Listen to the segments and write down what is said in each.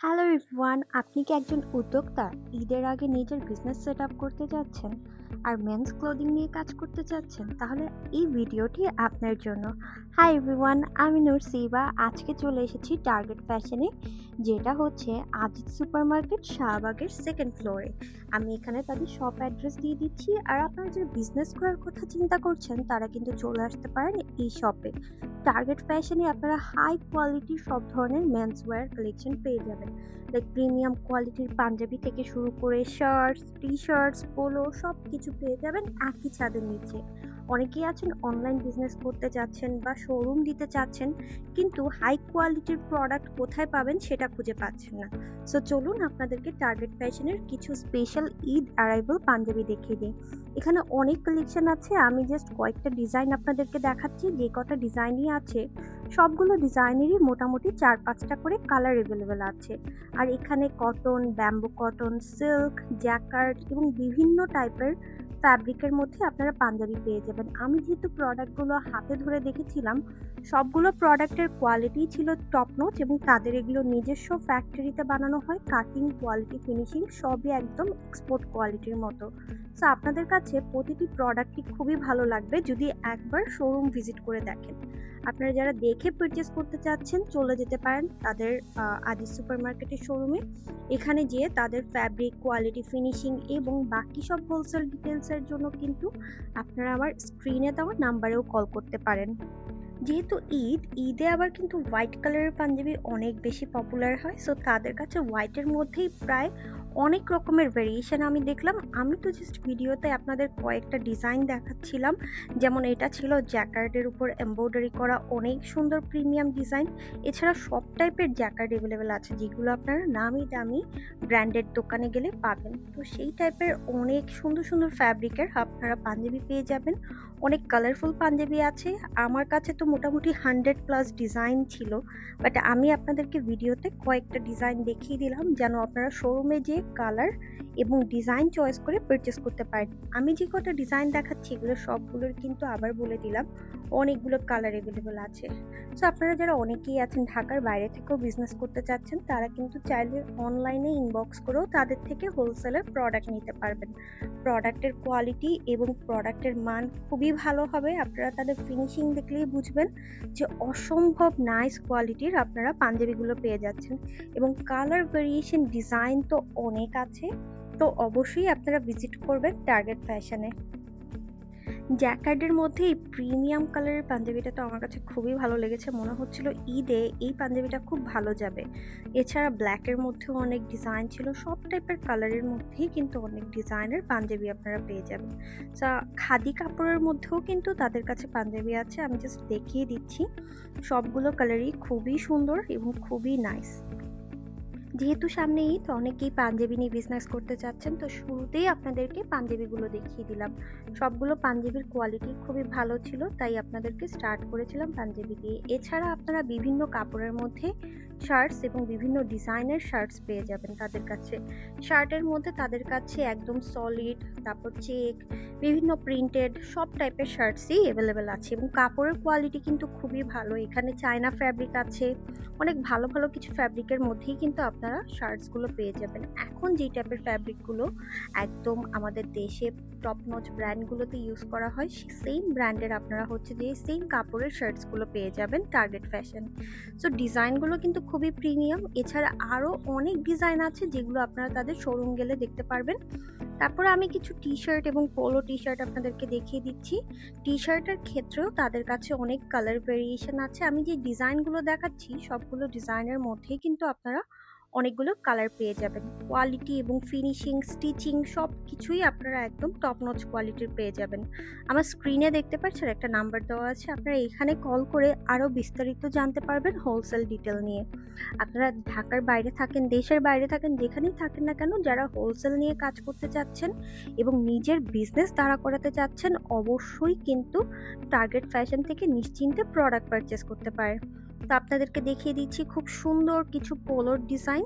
Hello one আপনি কি একজন উদ্যোক্তা? ঈদের আগে নিজের বিজনেস সেট করতে যাচ্ছেন? আর মেন্স ক্লোদিং নিয়ে কাজ করতে চাচ্ছেন, তাহলে এই ভিডিওটি আপনার জন্য। হাই এভরিওয়ান আমি নূর সিবা। আজকে চলে এসেছি টার্গেট ফ্যাশনে যেটা হচ্ছে আজিত সুপার মার্কেট শাহবাগের সেকেন্ড ফ্লোরে আমি এখানে তাদের শপ অ্যাড্রেস দিয়ে দিচ্ছি, আর আপনারা যে বিজনেস করার কথা চিন্তা করছেন, তারা কিন্তু চলে আসতে পারেন এই শপে টার্গেট ফ্যাশনে আপনারা হাই কোয়ালিটির সব ধরনের মেন্স ওয়্যার কালেকশন পেয়ে যাবেন। লাইক প্রিমিয়াম কোয়ালিটির পাঞ্জাবি থেকে শুরু করে শার্টস টি শার্টস পোলো সব কিছু পেয়ে যাবেন একই ছাদের নিচে। অনেকেই আছেন অনলাইন বিজনেস করতে চাচ্ছেন বা শোরুম দিতে চাচ্ছেন, কিন্তু হাই কোয়ালিটির প্রোডাক্ট কোথায় পাবেন সেটা খুঁজে পাচ্ছেন না। সো চলুন আপনাদেরকে টার্গেট ফ্যাশনের কিছু স্পেশাল ঈদ অ্যারাইভাল পাঞ্জাবি দেখিয়ে দিই। এখানে অনেক কালেকশন আছে, আমি জাস্ট কয়েকটা ডিজাইন আপনাদেরকে দেখাচ্ছি, যে কটা ডিজাইনই আছে, সবগুলো ডিজাইনেরই মোটামুটি চার পাঁচটা করে কালার অ্যাভেলেবেল আছে। আর এখানে cotton bamboo cotton silk jacquard এবং বিভিন্ন টাইপের ফ্যাব্রিকের মধ্যে আপনারা পাঞ্জাবি পেয়ে যাবেন। আমি যেহেতু প্রোডাক্টগুলো হাতে ধরে দেখেছিলাম সবগুলো প্রোডাক্টের কোয়ালিটি ছিল টপ নোচ এবং তাদের এগুলো নিজস্ব ফ্যাক্টরিতে বানানো হয়। কাটিং কোয়ালিটি ফিনিশিং সবই একদম এক্সপোর্ট কোয়ালিটির মতো। সো আপনাদের কাছে প্রতিটি প্রোডাক্টই খুবই ভালো লাগবে যদি একবার শোরুম ভিজিট করে দেখেন। আপনারা যারা দেখে পারচেস করতে চাচ্ছেন, চলে যেতে পারেন তাদের আদি সুপার মার্কেটের শোরুমে এখানে যেয়ে তাদের ফ্যাব্রিক কোয়ালিটি ফিনিশিং এবং বাকি সব হোলসেল ডিটেলসের জন্য কিন্তু আপনারা আমার স্ক্রিনে দেওয়া নাম্বারেও কল করতে পারেন। যেহেতু ঈদ, ঈদে আবার কিন্তু হোয়াইট কালারের পাঞ্জাবি অনেক বেশি পপুলার হয় সো তাদের কাছে হোয়াইটের মধ্যেই প্রায় অনেক রকমের ভেরিয়েশন আমি দেখলাম। আমি তো জাস্ট ভিডিওতে আপনাদের কয়েকটা ডিজাইন দেখাচ্ছিলাম। যেমন এটা ছিল জ্যাকার্ডের উপর এমব্রয়ডারি করা অনেক সুন্দর প্রিমিয়াম ডিজাইন এছাড়া সব টাইপের জ্যাকার্ড অ্যাভেলেবেল আছে, যেগুলো আপনারা নামি দামি ব্র্যান্ডেড দোকানে গেলে পাবেন। তো সেই টাইপের অনেক সুন্দর সুন্দর ফ্যাব্রিকের আপনারা পাঞ্জাবি পেয়ে যাবেন। অনেক কালারফুল পাঞ্জাবি আছে। আমার কাছে তো মোটামুটি হান্ড্রেড প্লাস ডিজাইন ছিল। বাট আমি আপনাদেরকে ভিডিওতে কয়েকটা ডিজাইন দেখিয়ে দিলাম, যেন আপনারা শোরুমে যে কালার এবং ডিজাইন চয়েস করে পারচেস করতে পারেন। আমি যে কটা ডিজাইন দেখাচ্ছি, এগুলো সবগুলোর কিন্তু আবার বলে দিলাম, অনেকগুলো কালার অ্যাভেলেবেল আছে। সো আপনারা যারা অনেকেই আছেন ঢাকার বাইরে থেকেও বিজনেস করতে চাচ্ছেন, তারা কিন্তু চাইলে অনলাইনে ইনবক্স করেও তাদের থেকে হোলসেলের প্রোডাক্ট নিতে পারবেন। প্রোডাক্টের কোয়ালিটি এবং প্রোডাক্টের মান খুবই ভালো হবে। আপনারা তাদের ফিনিশিং দেখলেই বুঝবেন যে অসম্ভব নাইস কোয়ালিটির আপনারা পাঞ্জাবিগুলো পেয়ে যাচ্ছেন। এবং কালার ভেরিয়েশন ডিজাইন তো অনেক আছে, তো অবশ্যই আপনারা ভিজিট করবেন টার্গেট ফ্যাশনে জ্যাকার্ডের মধ্যে এই প্রিমিয়াম কালারের পাঞ্জাবিটা তো আমার কাছে খুবই ভালো লেগেছে। মনে হচ্ছিল ঈদে এই পাঞ্জাবিটা খুব ভালো যাবে। এছাড়া ব্ল্যাকের মধ্যেও অনেক ডিজাইন ছিল, সব টাইপের কালারের মধ্যেই কিন্তু অনেক ডিজাইনের পাঞ্জাবি আপনারা পেয়ে যাবেন। যা খাদি কাপড়ের মধ্যেও কিন্তু তাদের কাছে পাঞ্জাবি আছে, আমি জাস্ট দেখিয়ে দিচ্ছি। সবগুলো কালারই খুবই সুন্দর এবং খুবই নাইস যেহেতু সামনে ঈদ, অনেকেই পাঞ্জাবি নিয়ে বিজনেস করতে চাচ্ছেন, তো শুরুতেই আপনাদেরকে পাঞ্জাবিগুলো দেখিয়ে দিলাম। সবগুলো পাঞ্জাবির কোয়ালিটি খুবই ভালো ছিল, তাই আপনাদেরকে স্টার্ট করেছিলাম পাঞ্জাবি দিয়ে। এছাড়া আপনারা বিভিন্ন কাপড়ের মধ্যে শার্টস এবং বিভিন্ন ডিজাইনের শার্টস পেয়ে যাবেন তাদের কাছে। শার্টের মধ্যে তাদের কাছে একদম সলিড তারপর চেক বিভিন্ন প্রিন্টেড সব টাইপের শার্টসই অ্যাভেলেবেল আছে এবং কাপড়ের কোয়ালিটি কিন্তু খুবই ভালো। এখানে চায়না ফ্যাব্রিক আছে, অনেক ভালো ভালো কিছু ফ্যাব্রিকের মধ্যেই কিন্তু আপনারা শার্টসগুলো পেয়ে যাবেন। এখন যেই টাইপের ফ্যাব্রিকগুলো একদম আমাদের দেশে টপ ব্র্যান্ডগুলোতে ইউজ করা হয় সেম ব্র্যান্ডের আপনারা হচ্ছে যে সেম কাপড়ের শার্টসগুলো পেয়ে যাবেন টার্গেট ফ্যাশন সো ডিজাইনগুলো কিন্তু খুবই প্রিমিয়াম এছাড়া আরও অনেক ডিজাইন আছে যেগুলো আপনারা তাদের শোরুম গেলে দেখতে পারবেন। তারপরে আমি কিছু টি শার্ট এবং পোলো টি শার্ট আপনাদেরকে দেখিয়ে দিচ্ছি। টি শার্টের ক্ষেত্রেও তাদের কাছে অনেক কালার ভেরিয়েশন আছে। আমি যে ডিজাইনগুলো দেখাচ্ছি, সবগুলো ডিজাইনের মধ্যেই কিন্তু আপনারা অনেকগুলো কালার পেয়ে যাবেন। কোয়ালিটি এবং ফিনিশিং স্টিচিং সব কিছুই আপনারা একদম টপ নচ কোয়ালিটির পেয়ে যাবেন। আমার স্ক্রিনে দেখতে পাচ্ছেন একটা নাম্বার দেওয়া আছে। আপনারা এখানে কল করে আরও বিস্তারিত জানতে পারবেন হোলসেল ডিটেল নিয়ে। আপনারা ঢাকার বাইরে থাকেন, দেশের বাইরে থাকেন, যেখানেই থাকেন না কেন, যারা হোলসেল নিয়ে কাজ করতে চাচ্ছেন এবং নিজের বিজনেস দাঁড়া করাতে চাচ্ছেন, অবশ্যই কিন্তু টার্গেট ফ্যাশন থেকে নিশ্চিন্তে প্রোডাক্ট পারচেস করতে পারে তো আপনাদেরকে দেখিয়ে দিচ্ছি খুব সুন্দর কিছু পোলোর ডিজাইন।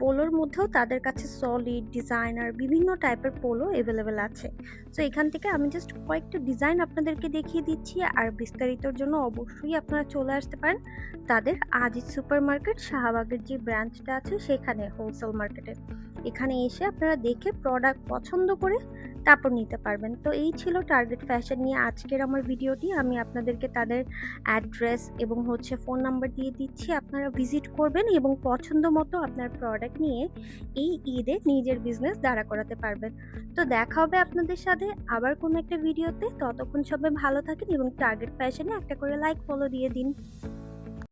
পোলোর মধ্যেও তাদের কাছে সলিড ডিজাইনার বিভিন্ন টাইপের পোলো অ্যাভেলেবেল আছে। তো এখান থেকে আমি জাস্ট কয়েকটা ডিজাইন আপনাদেরকে দেখিয়ে দিচ্ছি আর বিস্তারিতর জন্য অবশ্যই আপনারা চলে আসতে পারেন তাদের আজিজ সুপার মার্কেট শাহবাগের যে ব্রাঞ্চটা আছে সেখানে হোলসেল মার্কেটে এখানে এসে আপনারা দেখে প্রোডাক্ট পছন্দ করে তারপর নিতে পারবেন। তো, এই ছিল টার্গেট ফ্যাশন নিয়ে আজকের আমার ভিডিওটি আমি আপনাদেরকে তাদের অ্যাড্রেস এবং হচ্ছে ফোন নাম্বার দিয়ে দিচ্ছি, আপনারা ভিজিট করবেন এবং পছন্দ মতো আপনার প্রোডাক্ট নিয়ে এই ঈদে নিজের বিজনেস দাঁড়া করাতে পারবেন। তো দেখা হবে আপনাদের সাথে আবার কোনো একটা ভিডিওতে ততক্ষণ সবাই ভালো থাকেন এবং টার্গেট ফ্যাশনে একটা করে লাইক ফলো দিয়ে দিন।